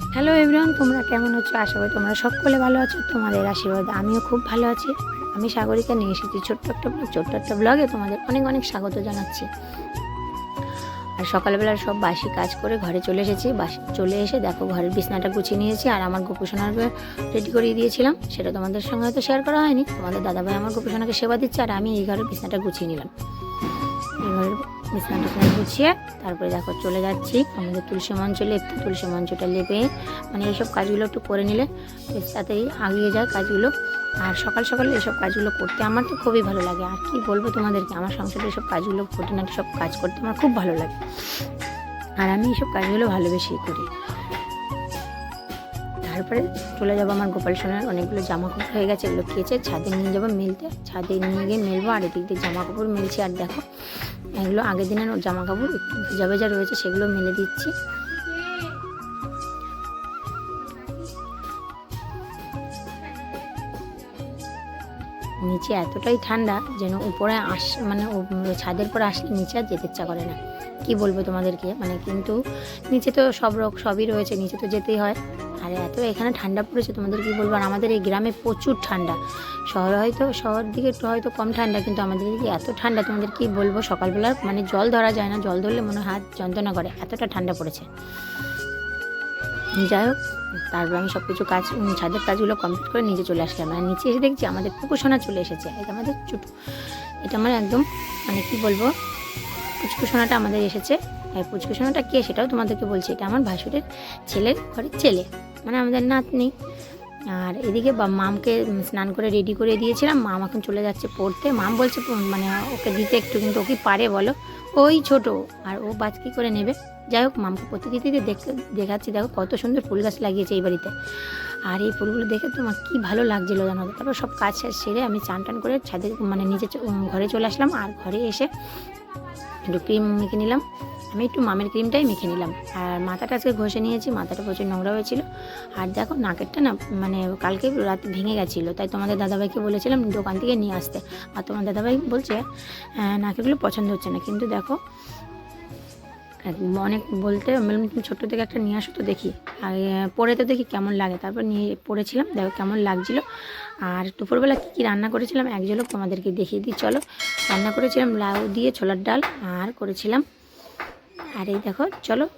Hello everyone তোমরা কেমন আছো? আশা করি তোমরা সকলে ভালো আছো, তোমাদের আশীর্বাদ আমিও খুব ভালো আছি। আমি সাগরিকা নিয়ে এসেছি ছোট্ট একটা ব্লগ ছোট্ট একটা ব্লগে তোমাদের অনেক অনেক স্বাগত জানাচ্ছি। আর সকালবেলা সব বাসি কাজ করে ঘরে চলে এসেছি। বাসি, চলে এসে দেখো ঘরের বিছনাটা গুছিয়ে নিয়েছি আর আমার গোপুসোনার রেডি করিয়ে দিয়েছিলাম। সেটা তোমাদের সঙ্গে হয়তো শেয়ার করা হয়নি। তোমাদের দাদাভাই আমার গোপুসোনাকে সেবা দিচ্ছে আর আমি এই ঘরের বিছনাটা গুছিয়ে নিলাম। এই ঘরের বিছনা টিছনা গুছিয়ে তারপরে দেখো চলে যাচ্ছি। আমাদের তুলসী মঞ্চ লেপতে তুলসী মঞ্চটা লেপে মানে এইসব কাজগুলো একটু করে নিলে বেশ তাতেই আগিয়ে যায় কাজগুলো। আর সকাল সকাল এইসব কাজগুলো করতে আমার তো খুবই ভালো লাগে। আর কি বলব তোমাদেরকে, আমার সংসারে এইসব কাজগুলো করতে খুঁটিনাটি সব কাজ করতে আমার খুব ভালো লাগে। আর আমি এইসব কাজগুলো ভালোবেসেই করি। তারপরে চলে যাব আমার গোপাল সোনার অনেকগুলো জামা কাপড় হয়ে গেছে এগুলো কেচে ছাদে নিয়ে যাব মেলতে। ছাদে নিয়ে গিয়ে মেলবো আর এদিক দিয়ে জামা কাপড় মেলছি আর দেখো এগুলো আগের দিনের জামা কাপড় ভেজা ভেজা রয়েছে সেগুলো মেলে দিচ্ছি। নিচে এতটাই ঠান্ডা যেন উপরে আস মানে ছাদের পর আসলে নিচে আর যেতে ইচ্ছা করে না। কি বলব তোমাদেরকে? মানে কিন্তু নিচে তো সব রক সবই রয়েছে, নিচে তো যেতেই হয়। আর এত এখানে ঠান্ডা পড়েছে, তোমাদের কি বলব? আর আমাদের এই গ্রামে প্রচুর ঠান্ডা। শহরে হয়তো, শহর দিকে একটু হয়তো কম ঠান্ডা, কিন্তু আমাদের দিকে এত ঠান্ডা, তোমাদের কি বলব? সকালবেলা মানে জল ধরা যায় না, জল ধরলে মনে হাত যন্ত্রণা করে, এতটা ঠান্ডা পড়েছে। যাই হোক, তারপর আমি সব কিছু কাজ ছাদের কাজগুলো কমপ্লিট করে নিচে চলে আসলাম। আর নিচে এসে দেখছি আমাদের পুকুসোনা চলে এসেছে এটা আমাদের ছোটো এটা আমার একদম মানে কি বলব? পুচকুসোনাটা আমাদের এসেছে। আর পুচকুসোনাটা কে সেটাও তোমাদেরকে বলছি, এটা আমার ভাসুরের ছেলের ঘরের ছেলে মানে আমাদের নাতনি। আর এদিকে মামকে স্নান করে রেডি করে দিয়েছিলাম, মাম এখন চলে যাচ্ছে পড়তে। মাম বলছে মানে ওকে দিতে একটু, কিন্তু ও কি পারে বলো? ওই ছোট, আর ও বাজ কী করে নেবে? যাই হোক, মামকে পড়তে দিতে দিতে দেখতে, দেখাচ্ছি, দেখো কত সুন্দর ফুল গাছ লাগিয়েছে এই বাড়িতে। আর এই ফুলগুলো দেখে তোমার কি ভালো লাগছিল জানো? তারপর সব কাজ সেরে আমি চান টান করে ছাদে মানে চ- ঘরে চলে আসলাম। আর ঘরে এসে একটু ক্রিম মেখে নিলাম। আমি একটু মামের ক্রিমটাই মেখে নিলাম। আর মাথাটা আজকে ঘষে নিয়েছি মাথাটা প্রচুর নোংরা হয়েছিল। আর দেখো নাকেরটা না মানে কালকে রাতে ভেঙে গেছিল। তাই তোমাদের দাদাভাইকে বলেছিলাম দোকান থেকে নিয়ে আসতে। আর তোমার দাদাভাই বলছে নাকেরগুলো পছন্দ হচ্ছে না। কিন্তু দেখো অনেক বলতে বললাম, তুমি ছোট্ট থেকে একটা নিয়ে আসো তো দেখি। আর পরে তো দেখি কেমন লাগে। তারপর নিয়ে পড়েছিলাম দেখো কেমন লাগছিল। আর দুপুরবেলা কী কী রান্না করেছিলাম একজনও তোমাদেরকে দেখিয়ে দিই চলো। রান্না করেছিলাম লাউ দিয়ে ছোলার ডাল আর করেছিলাম আর এই দেখো চলো।